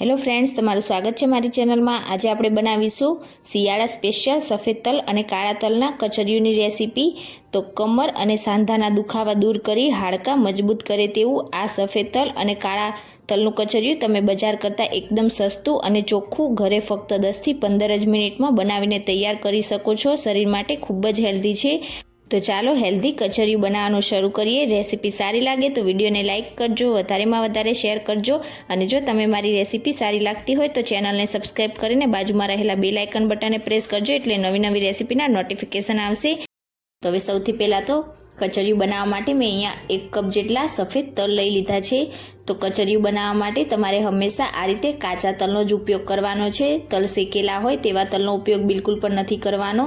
Hello friends, તમારું સ્વાગત છે મારી ચેનલમાં. આજે આપણે બનાવીશું શિયાળા સ્પેશિયલ સફેદ તલ અને કાળા તલના કચરિયુંની રેસીપી. તો કમર અને સાંધાના દુખાવા દૂર કરી હાડકાં મજબૂત કરે તેવું આ સફેદ તલ અને કાળા તલનું કચરિયું તમે બજાર કરતાં એકદમ સસ્તું અને ચોખ્ખું ઘરે ફક્ત દસથી પંદર જ મિનિટમાં બનાવીને તૈયાર કરી શકો છો. શરીર માટે ખૂબ જ હેલ્ધી છે. તો ચાલો હેલ્ધી કચરિયું બનાવવાનું શરૂ કરીએ. રેસીપી સારી લાગે તો વિડીયોને લાઇક કરજો, વધારેમાં વધારે શેર કરજો અને જો તમે મારી રેસીપી સારી લાગતી હોય તો ચેનલને સબસ્ક્રાઈબ કરીને બાજુમાં રહેલા બે લાઇકન બટનને પ્રેસ કરજો એટલે નવી નવી રેસીપીના નોટિફિકેશન આવશે. તો હવે સૌથી પહેલાં તો કચરિયું બનાવવા માટે મેં અહીંયા એક કપ જેટલા સફેદ તલ લઈ લીધા છે. તો કચરિયું બનાવવા માટે તમારે હંમેશા આ રીતે કાચા તલનો જ ઉપયોગ કરવાનો છે. તલ શેકેલા હોય તેવા તલનો ઉપયોગ બિલકુલ પણ નથી કરવાનો.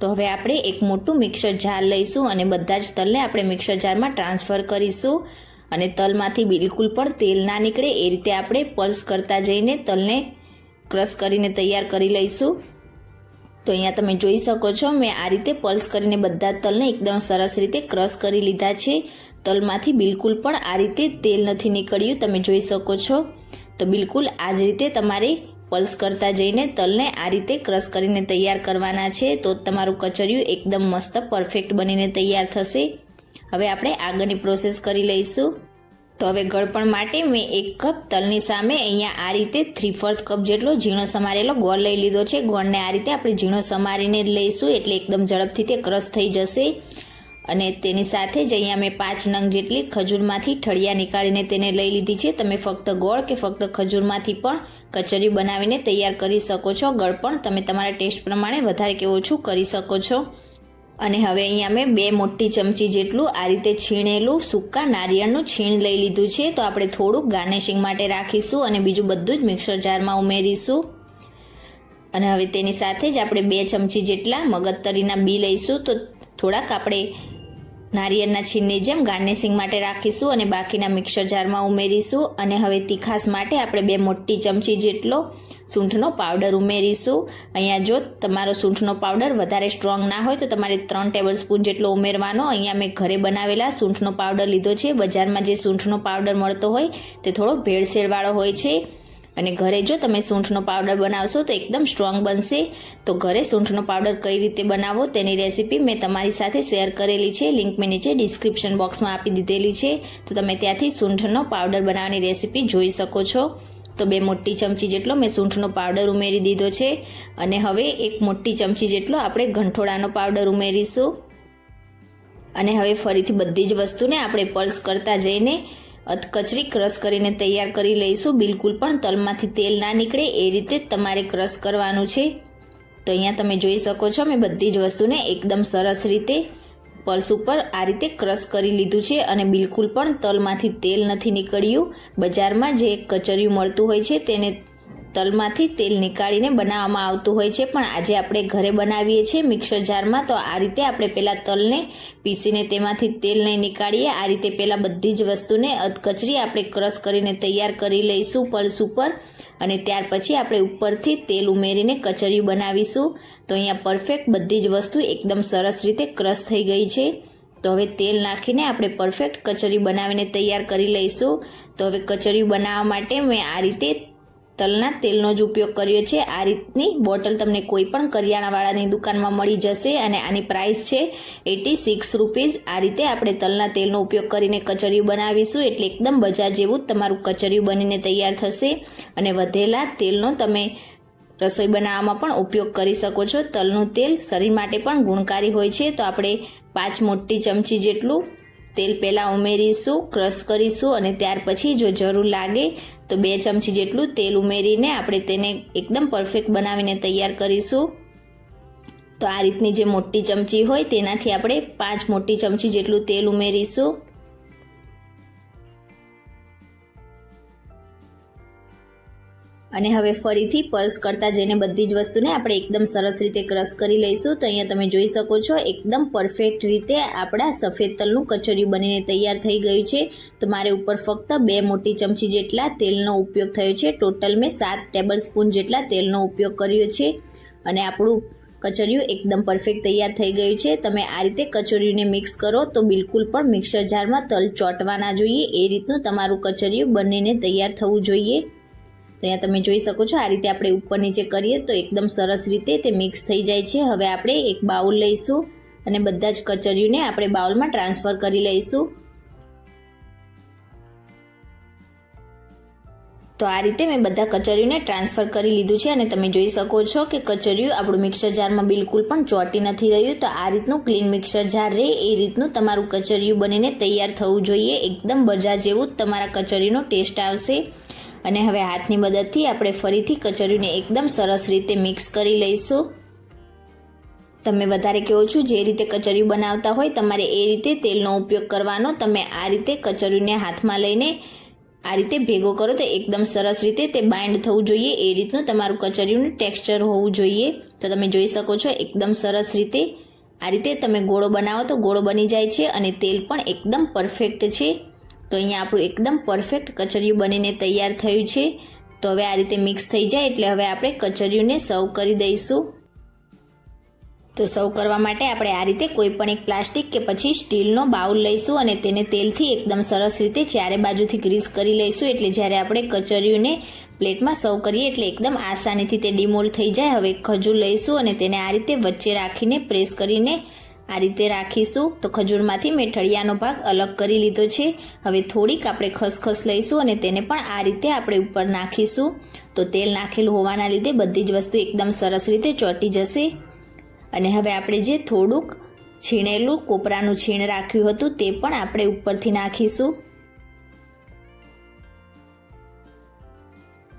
તો હવે આપણે એક મોટું મિક્સર જાર લઈશું અને બધા જ તલને આપણે મિક્સર જારમાં ટ્રાન્સફર કરીશું. અને તલમાંથી બિલકુલ પણ તેલ ના નીકળે, એ રીતે આપણે પલ્સ કરતા જઈને તલને ક્રશ કરીને તૈયાર કરી લઈશું. તો અહીંયા તમે જોઈ શકો છો, મેં આ રીતે પલ્સ કરીને બધા તલને એકદમ સરસ રીતે ક્રશ કરી લીધા છે. તલમાંથી બિલકુલ પણ આ રીતે તેલ નથી નીકળ્યું, તમે જોઈ શકો છો. તો બિલકુલ આ જ રીતે તમારે પલ્સ કરતા જઈને તલને આ રીતે ક્રશ કરીને તૈયાર કરવાના છે, તો તમારું કચરિયું એકદમ મસ્ત પરફેક્ટ બનીને તૈયાર થશે. હવે આપણે આગળની પ્રોસેસ કરી લઈશું. તો હવે ગળપણ માટે મેં એક કપ તલની સામે અહીંયા આ રીતે થ્રી ફોર્થ કપ જેટલો ઝીણો સમારેલો ગોળ લઈ લીધો છે. ગોળને આ રીતે આપણે ઝીણો સમારીને લઈશું, એટલે એકદમ ઝડપથી તે ક્રશ થઈ જશે. અને તેની સાથે જ અહીંયા મેં પાંચ નંગ જેટલી ખજૂરમાંથી ઠળિયા નીકાળીને તેને લઈ લીધી છે. તમે ફક્ત ગોળ કે ફક્ત ખજૂરમાંથી પણ કચરી બનાવીને તૈયાર કરી શકો છો. ગળ પણ તમે તમારા ટેસ્ટ પ્રમાણે વધારે કે ઓછું કરી શકો છો. અને હવે અહીંયા મેં બે મોટી ચમચી જેટલું આ રીતે છીણેલું સૂકા નારિયેળનું છીણ લઈ લીધું છે. તો આપણે થોડુંક ગાર્નિશિંગ માટે રાખીશું અને બીજું બધું જ મિક્સર જારમાં ઉમેરીશું. અને હવે તેની સાથે જ આપણે બે ચમચી જેટલા મગજતરીના બી લઈશું. તો થોડાક આપણે નારિયેળના છીણની જેમ ગાર્નિશિંગ માટે રાખીશું અને બાકીના મિક્સર જારમાં ઉમેરીશું અને હવે તીખાસ માટે આપણે બે મોટી ચમચી જેટલો સૂંઠનો પાવડર ઉમેરીશું. અહીંયા જો તમારો સૂંઠનો પાવડર વધારે સ્ટ્રોંગ ના હોય તો તમારે ત્રણ ટેબલ સ્પૂન જેટલો ઉમેરવાનો. અહીંયા મેં ઘરે બનાવેલા સૂંઠનો પાવડર લીધો છે. બજારમાં જે સૂંઠનો પાવડર મળતો હોય તે થોડો ભેળસેળવાળો હોય છે. અને ઘરે જો તમે સૂંઠનો પાવડર બનાવશો તો એકદમ સ્ટ્રોંગ બનશે. તો ઘરે સૂંઠનો પાવડર કઈ રીતે બનાવો તેની રેસીપી મેં તમારી સાથે શેર કરેલી છે. લિંક મેં નીચે ડિસ્ક્રિપ્શન બોક્સમાં આપી દીધેલી છે. તો તમે ત્યાંથી સૂંઠનો પાવડર બનાવવાની રેસીપી જોઈ શકો છો. તો બે મોટી ચમચી જેટલો મેં સૂંઠનો પાવડર ઉમેરી દીધો છે. અને હવે એક મોટી ચમચી જેટલો આપણે ગંઠોડાનો પાવડર ઉમેરીશું. અને હવે ફરીથી બધી જ વસ્તુને આપણે પલ્સ કરતા જઈને કચરી ક્રશ કરીને તૈયાર કરી લઈશું. બિલકુલ પણ તલમાંથી તેલ ના નીકળે એ રીતે તમારે ક્રશ કરવાનું છે. તો અહીંયા તમે જોઈ શકો છો, મેં બધી જ વસ્તુને એકદમ સરસ રીતે પલ્સ ઉપર આ રીતે ક્રશ કરી લીધું છે અને બિલકુલ પણ તલમાંથી તેલ નથી નીકળ્યું. બજારમાં જે કચરિયું મળતું હોય છે તેને તલમાંથી તેલ નીકાળીને બનાવવામાં આવતું હોય છે. પણ આજે આપણે ઘરે બનાવીએ છીએ મિક્સર જારમાં. તો આ રીતે આપણે પહેલાં તલને પીસીને તેમાંથી તેલ નહીં નીકાળીએ. આ રીતે પહેલાં બધી જ વસ્તુને અધકચરી આપણે ક્રશ કરીને તૈયાર કરી લઈશું પલ્સ ઉપર. અને ત્યાર પછી આપણે ઉપરથી તેલ ઉમેરીને કચરિયું બનાવીશું. તો અહીંયા પરફેક્ટ બધી જ વસ્તુ એકદમ સરસ રીતે ક્રશ થઈ ગઈ છે. તો હવે તેલ નાખીને આપણે પરફેક્ટ કચરી બનાવીને તૈયાર કરી લઈશું. તો હવે કચરિયું બનાવવા માટે મેં આ રીતે તલના તેલનો જ ઉપયોગ કર્યો છે. આ રીતની બોટલ તમને કોઈ પણ કરિયાણાવાળાની દુકાનમાં મળી જશે અને આની પ્રાઇસ છે એટી સિક્સ રૂપીઝ આ રીતે આપણે તલના તેલનો ઉપયોગ કરીને કચરિયું બનાવીશું એટલે એકદમ બજાર જેવું તમારું કચરિયું બનીને તૈયાર થશે અને વધેલા તેલનો તમે રસોઈ બનાવવામાં પણ ઉપયોગ કરી શકો છો. તલનું તેલ શરીર માટે પણ ગુણકારી હોય છે. તો આપણે પાંચ મોટી ચમચી જેટલું તેલ પહેલાં ઉમેરીશું, ક્રશ કરીશું અને ત્યાર પછી જો જરૂર લાગે તો બે ચમચી જેટલું તેલ ઉમેરીને આપણે તેને એકદમ પરફેક્ટ બનાવીને તૈયાર કરીશું. તો આ રીતની જે મોટી ચમચી હોય તેનાથી આપણે પાંચ મોટી ચમચી જેટલું તેલ ઉમેરીશું. અને હવે ફરીથી પલ્સ કરતાં જઈને બધી જ વસ્તુને આપણે એકદમ સરસ રીતે ક્રશ કરી લઈશું. તો અહીંયા તમે જોઈ શકો છો, એકદમ પરફેક્ટ રીતે આપણા સફેદ તલનું કચરિયું બનીને તૈયાર થઈ ગયું છે. તો મારે ઉપર ફક્ત બે મોટી ચમચી જેટલા તેલનો ઉપયોગ થયો છે. ટોટલ મેં સાત ટેબલ સ્પૂન જેટલા તેલનો ઉપયોગ કર્યો છે. અને આપણું કચરિયું એકદમ પરફેક્ટ તૈયાર થઈ ગયું છે. તમે આ રીતે કચરિયુંને મિક્સ કરો તો બિલકુલ પણ મિક્સર જારમાં તલ ચોંટવા ના જોઈએ. એ રીતનું તમારું કચરિયું બનીને તૈયાર થવું જોઈએ. તો અહીંયા તમે જોઈ શકો છો, આ રીતે આપણે ઉપર નીચે કરીએ તો એકદમ સરસ રીતે તે મિક્સ થઈ જાય છે. હવે આપણે એક બાઉલ લઈશું અને બધા જ કચરિયુંને આપણે બાઉલમાં ટ્રાન્સફર કરી લઈશું. તો આ રીતે મેં બધા કચરિયુંને ટ્રાન્સફર કરી લીધું છે અને તમે જોઈ શકો છો કે કચરિયું આપણું મિક્સર જારમાં બિલકુલ પણ ચોટી નથી રહ્યું. તો આ રીતનું ક્લીન મિક્સર જાર રહે એ રીતનું તમારું કચરિયું બનીને તૈયાર થવું જોઈએ. એકદમ બજાર જેવું તમારા કચરીનો ટેસ્ટ આવશે. અને હવે હાથની મદદથી આપણે ફરીથી કચરિયુંને એકદમ સરસ રીતે મિક્સ કરી લઈશું. તમે વધારે કહો છો, જે રીતે કચરિયું બનાવતા હોય, તમારે એ રીતે તેલનો ઉપયોગ કરવાનો. તમે આ રીતે કચરિયુંને હાથમાં લઈને આ રીતે ભેગો કરો તો એકદમ સરસ રીતે તે બાઇન્ડ થવું જોઈએ. એ રીતનું તમારું કચરિયુંનું ટેક્સચર હોવું જોઈએ. તો તમે જોઈ શકો છો, એકદમ સરસ રીતે આ રીતે તમે ગોળો બનાવો તો ગોળો બની જાય છે અને તેલ પણ એકદમ પરફેક્ટ છે. તો અહીંયા આપણું એકદમ પરફેક્ટ કચરિયું બનીને તૈયાર થયું છે. તો હવે આ રીતે મિક્સ થઈ જાય એટલે હવે આપણે કચરિયુંને સર્વ કરી દઈશું. તો સર્વ કરવા માટે આપણે આ રીતે કોઈ પણ એક પ્લાસ્ટિક કે પછી સ્ટીલનો બાઉલ લઈશું અને તેને તેલથી એકદમ સરસ રીતે ચારે બાજુથી ગ્રીસ કરી લઈશું. એટલે જ્યારે આપણે કચરિયુંને પ્લેટમાં સર્વ કરીએ એટલે એકદમ આસાનીથી તે ડીમોલ થઈ જાય. હવે ખજૂર લઈશું અને તેને આ રીતે વચ્ચે રાખીને પ્રેસ કરીને આ રીતે રાખીશું. તો ખજૂરમાંથી મેં ઠળિયાનો ભાગ અલગ કરી લીધો છે. હવે થોડીક આપણે ખસખસ લઈશું અને તેને પણ આ રીતે આપણે ઉપર નાખીશું. તો તેલ નાખેલું હોવાના લીધે બધી જ વસ્તુ એકદમ સરસ રીતે ચોંટી જશે. અને હવે આપણે જે થોડુંક છીણેલું કોપરાનું છીણ રાખ્યું હતું તે પણ આપણે ઉપરથી નાખીશું.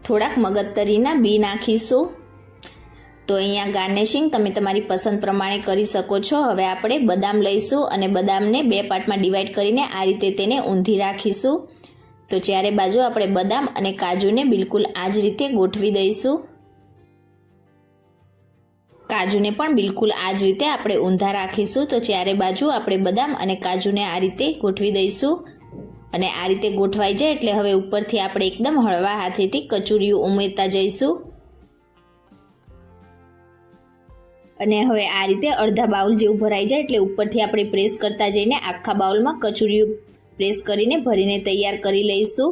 થોડાક મગજતરીના બી નાખીશું. તો અહીંયા ગાર્નિશિંગ તમે તમારી પસંદ પ્રમાણે કરી શકો છો. હવે આપણે બદામ લઈશું અને બદામને બે પાર્ટમાં ડિવાઈડ કરીને આ રીતે તેને ઊંધી રાખીશું. તો ચારે બાજુ આપણે બદામ અને કાજુને બિલકુલ આ જ રીતે ગોઠવી દઈશું. કાજુને પણ બિલકુલ આ જ રીતે આપણે ઊંધા રાખીશું. તો ચારે બાજુ આપણે બદામ અને કાજુને આ રીતે ગોઠવી દઈશું. અને આ રીતે ગોઠવાઈ જાય એટલે હવે ઉપરથી આપણે એકદમ હળવા હાથેથી કચુરીઓ ઉમેરતા જઈશું. અને હવે આ રીતે અડધા બાઉલ જેવું ભરાઈ જાય એટલે ઉપરથી આપણે પ્રેસ કરતા જઈને આખા બાઉલમાં કચુરીઓ પ્રેસ કરીને ભરીને તૈયાર કરી લઈશું.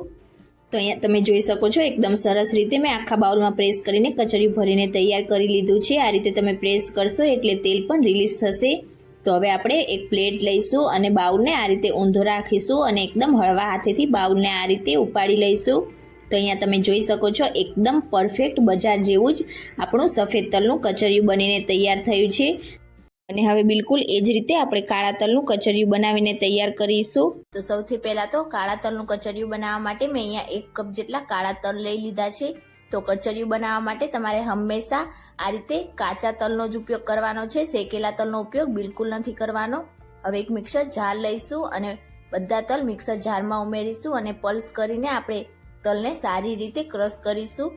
તો અહીંયા તમે જોઈ શકો છો, એકદમ સરસ રીતે મેં આખા બાઉલમાં પ્રેસ કરીને કચરિયું ભરીને તૈયાર કરી લીધું છે. આ રીતે તમે પ્રેસ કરશો એટલે તેલ પણ રિલીઝ થશે. તો હવે આપણે એક પ્લેટ લઈશું અને બાઉલને આ રીતે ઊંધો રાખીશું અને એકદમ હળવા હાથેથી બાઉલને આ રીતે ઉપાડી લઈશું. તો અહીંયા તમે જોઈ શકો છો, એકદમ પરફેક્ટ બજાર જેવું જ આપણું સફેદ તલનું કચરિયું બનીને તૈયાર થયું છે. અને હવે બિલકુલ એ જ રીતે આપણે કાળા તલનું કચરિયું બનાવીને તૈયાર કરીશું. તો સૌથી પહેલાં તો કાળા તલનું કચરિયું બનાવવા માટે મેં અહીંયા એક કપ જેટલા કાળા તલ લઈ લીધા છે. તો કચરિયું બનાવવા માટે તમારે હંમેશા આ રીતે કાચા તલનો જ ઉપયોગ કરવાનો છે. શેકેલા તલનો ઉપયોગ બિલકુલ નથી કરવાનો. હવે એક મિક્સર જાર લઈશું અને બધા તલ મિક્સર જારમાં ઉમેરીશું અને પલ્સ કરીને આપણે તલને સારી રીતે ક્રશ કરીશું.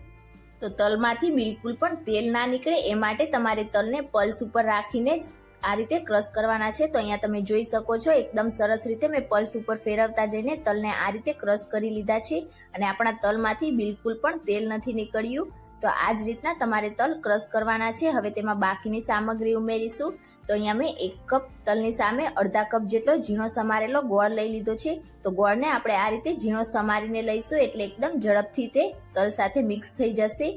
તો તલમાંથી બિલકુલ પણ તેલ ના નીકળે, એ માટે તમારે તલને પલ્સ ઉપર રાખીને જ આ રીતે ક્રશ કરવાના છે. તો અહીંયા તમે જોઈ શકો છો, એકદમ સરસ રીતે મેં પલ્સ ઉપર ફેરવતા જઈને તલને આ રીતે ક્રશ કરી લીધા છે. અને આપણા તલમાંથી બિલકુલ પણ તેલ નથી નીકળ્યું. તો આ જ રીતના તમારે તલ ક્રશ કરવાના છે. હવે તેમાં બાકીની સામગ્રી ઉમેરીશું. તો અહીંયા મેં એક કપ તલની સામે અડધા કપ જેટલો ઝીણો સમારેલો ગોળ લઈ લીધો છે. તો ગોળને આપણે આ રીતે ઝીણો સમારીને લઈશું એટલે એકદમ ઝડપથી તે તલ સાથે મિક્સ થઈ જશે.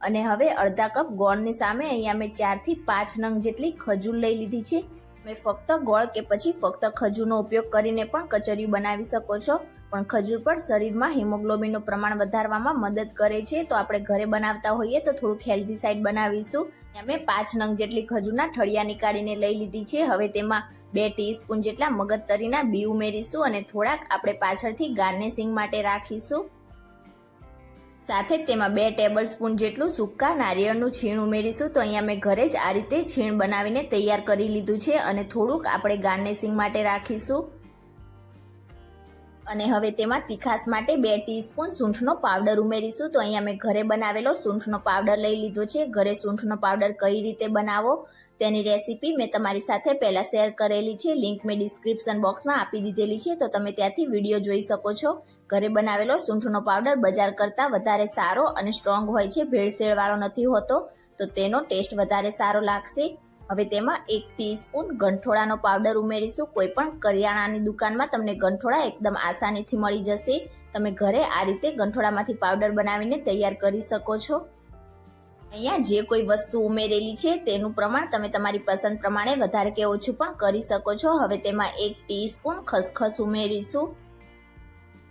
અને હવે અડધા કપ ગોળની સામે અહીંયા મેં ચારથી પાંચ નંગ જેટલી ખજૂર લઈ લીધી છે. મેં ફક્ત ગોળ કે પછી ફક્ત ખજૂરનો ઉપયોગ કરીને પણ કચરિયું બનાવી શકો છો. પણ ખજૂર પર શરીરમાં હિમોગ્લોબિનનું પ્રમાણ વધારવામાં મદદ કરે છે. તો આપણે ઘરે બનાવતા હોઈએ તો થોડુંક હેલ્ધી સાઈડ બનાવીશું. મેં પાંચ નંગ જેટલી ખજૂરના ઠળિયા નીકાળીને લઈ લીધી છે. હવે તેમાં બે ટીસ્પૂન જેટલા મગજતરીના બી ઉમેરીશું અને થોડાક આપણે પાછળથી ગાર્નિશિંગ માટે રાખીશું. સાથે જ તેમાં બે ટેબલ સ્પૂન જેટલું સૂકા નારિયેળનું છીણ ઉમેરીશું. તો અહીંયા મેં ઘરે જ આ રીતે છીણ બનાવીને તૈયાર કરી લીધું છે અને થોડુંક આપણે ગાર્નિશિંગ માટે રાખીશું. અને હવે તેમાં તીખાસ માટે બે ટીસ્પૂન સૂંઠનો પાવડર ઉમેરીશું. તો અહીંયા મેં ઘરે બનાવેલો સૂંઠનો પાવડર લઈ લીધો છે. ઘરે સૂંઠનો પાવડર કઈ રીતે બનાવો તેની રેસીપી મેં તમારી સાથે પહેલાં શેર કરેલી છે. લિંક મેં ડિસ્ક્રિપ્શન બોક્સમાં આપી દીધેલી છે. તો તમે ત્યાંથી વીડિયો જોઈ શકો છો. ઘરે બનાવેલો સૂંઠનો પાવડર બજાર કરતાં વધારે સારો અને સ્ટ્રોંગ હોય છે. ભેળસેળવાળો નથી હોતો. તો તેનો ટેસ્ટ વધારે સારો લાગશે. હવે તેમાં એક ટીસ્પૂન ગંઠોળાનો પાવડર ઉમેરીશું. કોઈ પણ કરિયાણાની દુકાનમાં તમને ગંઠોળા એકદમ આસાનીથી મળી જશે. તમે ઘરે આ રીતે ગંઠોળામાંથી પાવડર બનાવીને તૈયાર કરી શકો છો. અહીંયા જે કોઈ વસ્તુ ઉમેરેલી છે તેનું પ્રમાણ તમે તમારી પસંદ પ્રમાણે વધારે કે ઓછું પણ કરી શકો છો. હવે તેમાં એક ટીસ્પૂન ખસખસ ઉમેરીશું.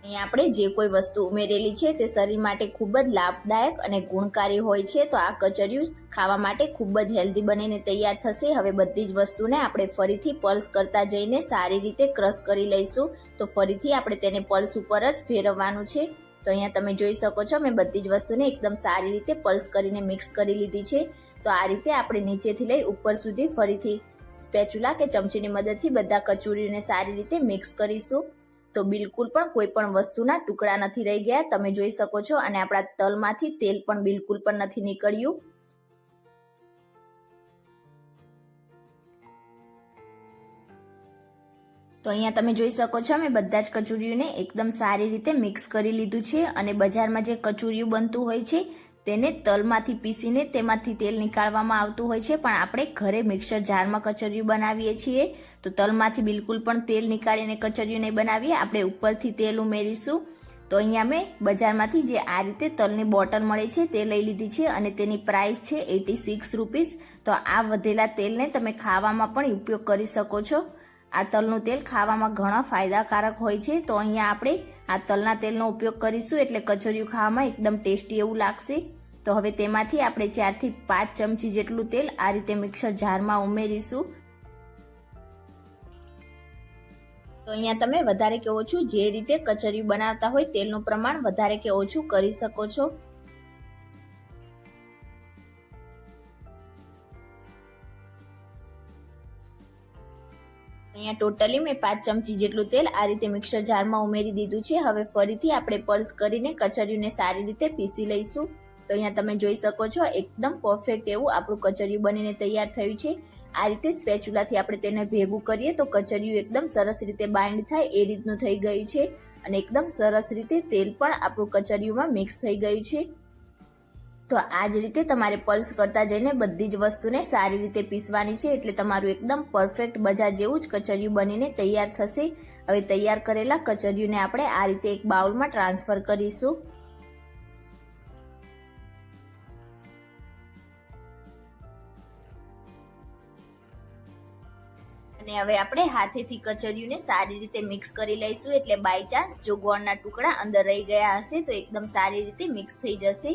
અહીંયા આપણે જે કોઈ વસ્તુ ઉમેરેલી છે તે શરીર માટે ખૂબ જ લાભદાયક અને ગુણકારી હોય છે, તો આ કચરિયું ખાવા માટે ખૂબ જ હેલ્ધી બનીને તૈયાર થશે. હવે બધી જ વસ્તુને આપણે ફરીથી પલ્સ કરતા જઈને સારી રીતે ક્રશ કરી લઈશું. તો ફરીથી આપણે તેને પલ્સ ઉપર જ ફેરવવાનું છે. તો અહીંયા તમે જોઈ શકો છો, મેં બધી જ વસ્તુને એકદમ સારી રીતે પલ્સ કરીને મિક્સ કરી લીધી છે. તો આ રીતે આપણે નીચેથી લઈ ઉપર સુધી ફરીથી સ્પેચ્યુલા કે ચમચીની મદદથી બધા કચુરીને સારી રીતે મિક્સ કરીશું. તો બિલકુલ પણ કોઈ પણ વસ્તુના ટુકડા નથી રહી ગયા. તમે જોઈ શકો છો અને આપણા તલમાંથી તેલ પણ બિલકુલ પણ નથી નીકળ્યું. તો અહીંયા તમે જોઈ શકો છો મેં બધા જ કચુરીઓને એકદમ સારી રીતે મિક્સ કરી લીધું છે અને બજારમાં જે કચુરીયું બનતું હોય છે તેને તલમાંથી પીસીને તેમાંથી તેલ નીકાળવામાં આવતું હોય છે. પણ આપણે ઘરે મિક્સર જારમાં કચરિયું બનાવીએ છીએ. તો તલમાંથી બિલકુલ પણ તેલ નીકાળીને કચરિયું નહીં બનાવીએ. આપણે ઉપરથી તેલ ઉમેરીશું. તો અહીંયા મેં બજારમાંથી જે આ રીતે તલની બોટલ મળે છે તે લઈ લીધી છે અને તેની પ્રાઇસ છે એટી સિક્સ રૂપીસ. તો આ વધેલા તેલને તમે ખાવામાં પણ ઉપયોગ કરી શકો છો. આ તલનું તેલ ખાવામાં ઘણા ફાયદાકારક હોય છે. તો અહીંયા આપણે આ તલના તેલનો ઉપયોગ કરીશું એટલે કચરિયું ખાવામાં એકદમ ટેસ્ટી એવું લાગશે. તો હવે તેમાંથી આપણે ચારથી પાંચ ચમચી જેટલું તેલ આ રીતે મિક્સર જારમાં ઉમેરીશું. તો અહીંયા તમે વધારે કે ઓછું જે રીતે કચરિયું બનાવતા હોય તેલનું પ્રમાણ વધારે કે ઓછું કરી શકો છો. અહીંયા ટોટલી મેં પાંચ ચમચી જેટલું તેલ આ રીતે મિક્સર જારમાં ઉમેરી દીધું છે. હવે ફરીથી આપણે પલ્સ કરીને કચરિયુંને સારી રીતે પીસી લઈશું. તો અહીંયા તમે જોઈ શકો છો, એકદમ પરફેક્ટ એવું આપણું કચરિયું બનીને તૈયાર થયું છે. આ રીતે સ્પેચ્યુલાથી આપણે તેને ભેગું કરીએ તો કચરિયું એકદમ સરસ રીતે બાઇન્ડ થાય એ રીતનું થઈ ગયું છે. અને એકદમ સરસ રીતે તેલ પણ આપણું કચરિયુંમાં મિક્સ થઈ ગયું છે. તો આ જ રીતે તમારે પલ્સ કરતા જઈને બધી જ વસ્તુને સારી રીતે પીસવાની છે એટલે તમારું એકદમ પરફેક્ટ બજાર જેવું જ કચરિયું બનીને તૈયાર થશે. હવે તૈયાર કરેલા કચરિયુંને આપણે આ રીતે એક બાઉલમાં ટ્રાન્સફર કરીશું. અને હવે આપણે હાથેથી કચરિયુંને સારી રીતે મિક્સ કરી લઈશું એટલે બાય ચાન્સ જો ગોળના ટુકડા અંદર રહી ગયા હશે તો એકદમ સારી રીતે મિક્સ થઈ જશે.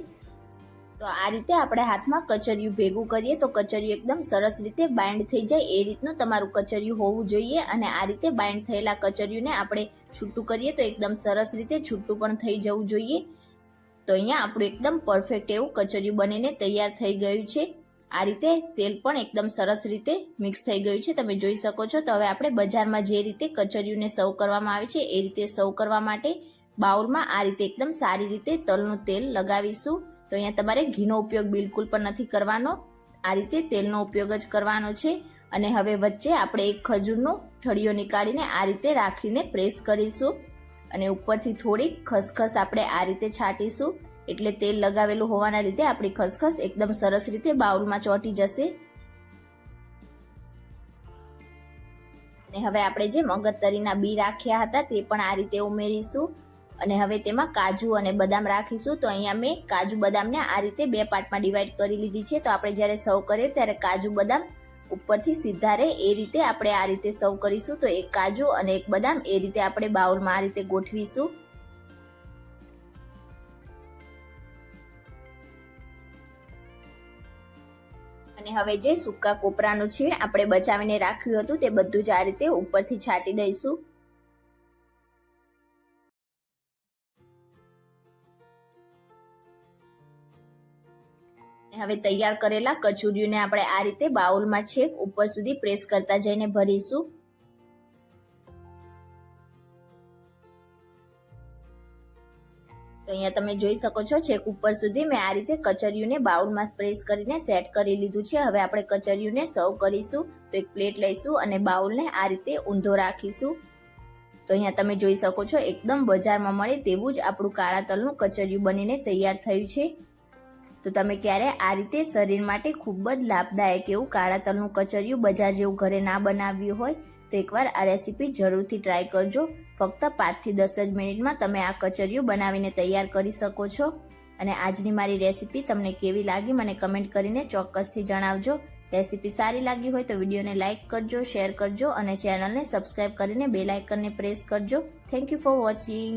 તો આ રીતે આપણે હાથમાં કચરિયું ભેગું કરીએ તો કચરિયું એકદમ સરસ રીતે બાઇન્ડ થઈ જાય. એ રીતનું તમારું કચરિયું હોવું જોઈએ અને આ રીતે બાઇન્ડ થયેલા કચરિયુંને આપણે છૂટું કરીએ તો એકદમ સરસ રીતે છૂટું પણ થઈ જવું જોઈએ. તો અહીંયા આપણું એકદમ પરફેક્ટ એવું કચરિયું બનીને તૈયાર થઈ ગયું છે. આ રીતે તેલ પણ એકદમ સરસ રીતે મિક્સ થઈ ગયું છે. તમે જોઈ શકો છો. તો હવે આપણે બજારમાં જે રીતે કચરિયુંને સર્વ કરવામાં આવે છે એ રીતે સર્વ કરવા માટે બાઉલમાં આ રીતે એકદમ સારી રીતે તલનું તેલ લગાવીશું. તો અહીંયા તમારે ઘીનો ઉપયોગ બિલકુલ પણ નથી કરવાનો. આ રીતે તેલનો ઉપયોગ જ કરવાનો છે અને હવે વચ્ચે આપણે એક ખજૂરનો ઠળિયો નીકાળીને આ રીતે રાખીને પ્રેસ કરીશું. અને ઉપરથી થોડીક ખસખસ આપણે આ રીતે છાંટીશું. એટલે તેલ લગાવેલું હોવાના લીધે આપણી ખસખસ એકદમ સરસ રીતે બાઉલમાં ચોંટી જશે. અને હવે આપણે જે મગજતરીના બી રાખ્યા હતા તે પણ આ રીતે ઉમેરીશું. અને હવે તેમાં કાજુ અને બદામ રાખીશું. તો અહીંયા મેં કાજુ બદામને આ રીતે બે પાર્ટમાં ડિવાઈડ કરી લીધી છે. તો આપણે જ્યારે સર્વ કરીએ ત્યારે કાજુ બદામ ઉપરથી સીધા રહે એ રીતે આપણે આ રીતે સર્વ કરીશું. તો એક કાજુ અને એક બદામ એ રીતે આપણે બાઉલમાં આ રીતે ગોઠવીશું. અને હવે જે સૂકા કોપરાનું છીણ આપણે બચાવીને રાખ્યું હતું તે બધું જ આ રીતે ઉપરથી છાંટી દઈશું. હવે તૈયાર કરેલા કચુરીઓને આપણે આ રીતે બાઉલમાં છેક ઉપર સુધી પ્રેસ કરતા જઈને ભરીશું. તો અહીંયા તમે જોઈ શકો છો, છેક ઉપર સુધી મેં આ રીતે કચરિયુંને બાઉલમાં પ્રેસ કરીને સેટ કરી લીધું છે. હવે આપણે કચરિયુંને સર્વ કરીશું. તો એક પ્લેટ લઈશું અને બાઉલને આ રીતે ઊંધો રાખીશું. તો અહીંયા તમે જોઈ શકો છો, એકદમ બજારમાં મળે તેવું જ આપણું કાળા તલનું કચરિયું બનીને તૈયાર થયું છે. તો તમે ક્યારે આ રીતે શરીર માટે ખૂબ જ લાભદાયક એવું કાળા તલનું કચરિયું બજાર જેવું ઘરે ના બનાવ્યું હોય, તો એકવાર આ રેસીપી જરૂરથી ટ્રાય કરજો. ફક્ત પાંચથી દસ જ મિનિટમાં તમે આ કચરિયું બનાવીને તૈયાર કરી શકો છો. અને આજની મારી રેસીપી તમને કેવી લાગી મને કમેન્ટ કરીને ચોક્કસથી જણાવજો. રેસીપી સારી લાગી હોય તો વિડીયોને લાઇક કરજો શેર કરજો અને ચેનલને સબસ્ક્રાઇબ કરીને બેલ આઇકનને પ્રેસ કરજો. Thank you for watching